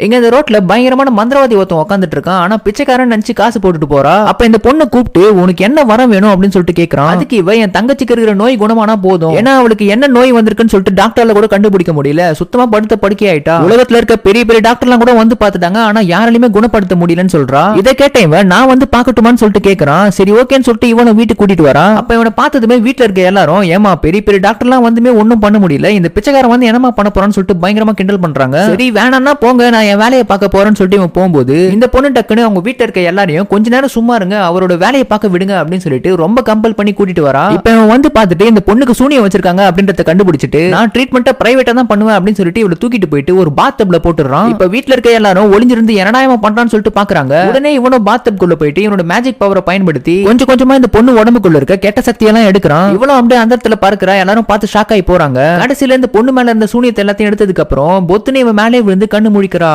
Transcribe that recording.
இங்க இந்த ரோட்ல பயங்கரமான மந்திரவாதி ஒருத்தன் உட்காந்துட்டு இருக்கான். ஆனா பிச்சைக்காரன் நினைச்சு காசு போட்டுட்டு போறா. அப்ப இந்த பொண்ணை கூப்பிட்டு உனக்கு என்ன வரம் வேணும்? அப்படின்னு சொல்லிட்டு கேக்குறான். அதுக்கு இவ என் தங்கச்சிக்கு இருக்கிற நோய் குணமானா போதும். ஏன்னா அவளுக்கு என்ன நோய் வந்திருக்குன்னு சொல்லிட்டு டாக்டர்ல கூட கண்டுபிடிக்க முடியல. சுத்தமா படுத்த படுக்கை ஆயிட்டா உலகத்துல இருக்க பெரிய பெரிய டாக்டர்லாம் கூட வந்து பாத்துட்டாங்க ஆனா யாராலையுமே குணப்படுத்த முடியலன்னு சொல்றா. இதை கேட்ட இவன் நான் வந்து பாக்கட்டுமான்னு சொல்லிட்டு கேக்குறான். சரி ஓகேன்னு சொல்லிட்டு இவனை வீட்டுக்கு கூட்டிட்டு வரான். அப்ப இவனை பார்த்ததுமே வீட்டுல இருக்க எல்லாரும் ஏமா பெரிய பெரிய டாக்டர்லாம் வந்துமே ஒன்னும் பண்ண முடியல. இந்த பிச்சைக்காரன் வந்து என்னமா பண்ண போறான்னு சொல்லிட்டு பயங்கரமா கிண்டல் பண்றாங்க. சரி வேணாம்னா போங்க. நான் என் வேலையை பார்க்க போறேன்னு சொல்லிட்டு இவன் போகும்போது இந்த பொண்ணு டக்குன்னு அவங்க வீட்டில் இருக்க எல்லாரையும் கொஞ்ச நேரம் சும்மா இருங்க அவரோட வேலையை பார்க்க விடுங்க அப்படின்னு சொல்லிட்டு ரொம்ப கம்பல் பண்ணி கூட்டிட்டு வரா இப்போ இவன் வந்து பார்த்துட்டு இந்த பொண்ணுக்கு சூனியம் வச்சிருக்காங்க அப்படின்றத கண்டுபிடிச்சிட்டு நான் ட்ரீட்மெண்ட்டை பிரைவேட்டா தான் பண்ணுவேன் அப்படின்னு சொல்லிட்டு இவளை தூக்கிட்டு போயிட்டு ஒரு பாத்தப்ல போட்டுறான் இப்போ வீட்டில் இருக்க எல்லாரும் ஒளிஞ்சிருந்து என்னடா இவன் பண்றான்னு சொல்லிட்டு பாக்குறாங்க. உடனே இவனும் பாத்டப் குள்ள போயிட்டு இவனோட மேஜிக் பவரை பயன்படுத்தி கொஞ்சம் கொஞ்சமா இந்த பொண்ணு உடம்புக்குள்ள இருக்க கெட்ட சக்தியெல்லாம் எடுக்கிறான். இவ்வளவு அப்படியே அந்த இடத்துல பார்க்கிறா எல்லாரும் பார்த்து ஷாக் ஆகி போறாங்க. கடைசியில இந்த பொண்ணு மேல இருந்த சூனியத்தை எல்லாத்தையும் எடுத்ததுக்கு அப்புறம் பொத்துனே இவன் மேலே விழுந்து கண்ணு முழிக்கிறா.